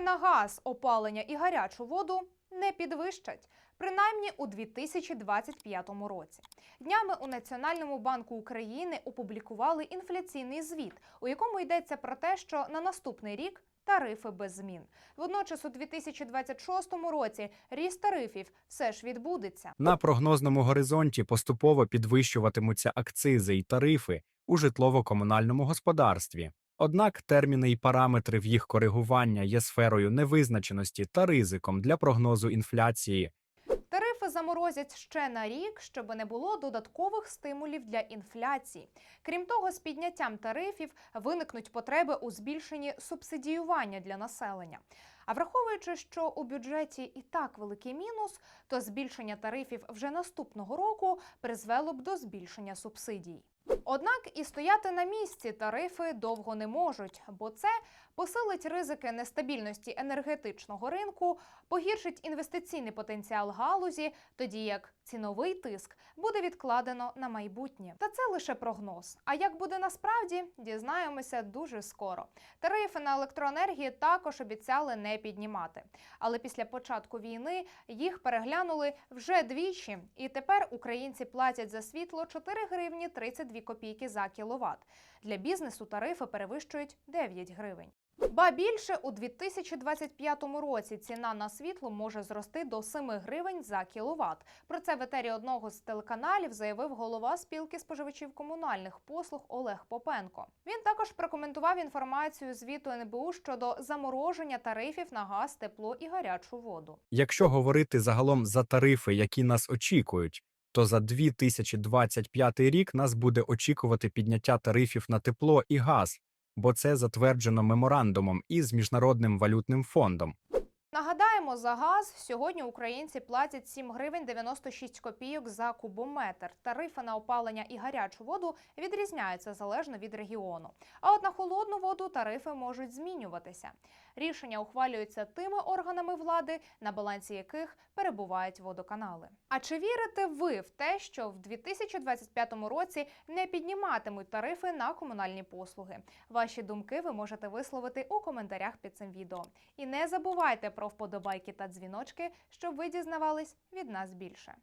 На газ, опалення і гарячу воду не підвищать, принаймні у 2025 році. Днями у Національному банку України опублікували інфляційний звіт, у якому йдеться про те, що на наступний рік тарифи без змін. Водночас у 2026 році ріст тарифів все ж відбудеться. На прогнозному горизонті поступово підвищуватимуться акцизи й тарифи у житлово-комунальному господарстві. Однак терміни й параметри в їх коригування є сферою невизначеності та ризиком для прогнозу інфляції. Тарифи заморозять ще на рік, щоб не було додаткових стимулів для інфляції. Крім того, з підняттям тарифів виникнуть потреби у збільшенні субсидіювання для населення. А враховуючи, що у бюджеті і так великий мінус, то збільшення тарифів вже наступного року призвело б до збільшення субсидій. Однак і стояти на місці тарифи довго не можуть, бо це посилить ризики нестабільності енергетичного ринку, погіршить інвестиційний потенціал галузі, тоді як ціновий тиск буде відкладено на майбутнє. Та це лише прогноз. А як буде насправді, дізнаємося дуже скоро. Тарифи на електроенергію також обіцяли не піднімати. Але після початку війни їх переглянули вже двічі, і тепер українці платять за світло 4 гривні 32 копійки за кіловат. Для бізнесу тарифи перевищують 9 гривень. Ба більше у 2025 році ціна на світло може зрости до 7 гривень за кіловат. Про це в етері одного з телеканалів заявив голова спілки споживачів комунальних послуг Олег Попенко. Він також прокоментував інформацію звіту НБУ щодо замороження тарифів на газ, тепло і гарячу воду. Якщо говорити загалом за тарифи, які нас очікують, то за 2025 рік нас буде очікувати підняття тарифів на тепло і газ, бо це затверджено меморандумом із Міжнародним валютним фондом. Нагадаємо, за газ сьогодні українці платять 7 гривень 96 копійок за кубометр. Тарифи на опалення і гарячу воду відрізняються залежно від регіону. А от на холодну воду тарифи можуть змінюватися. Рішення ухвалюються тими органами влади, на балансі яких перебувають водоканали. А чи вірите ви в те, що в 2025 році не підніматимуть тарифи на комунальні послуги? Ваші думки ви можете висловити у коментарях під цим відео. І не забувайте про вподобайки та дзвіночки, щоб ви дізнавались від нас більше.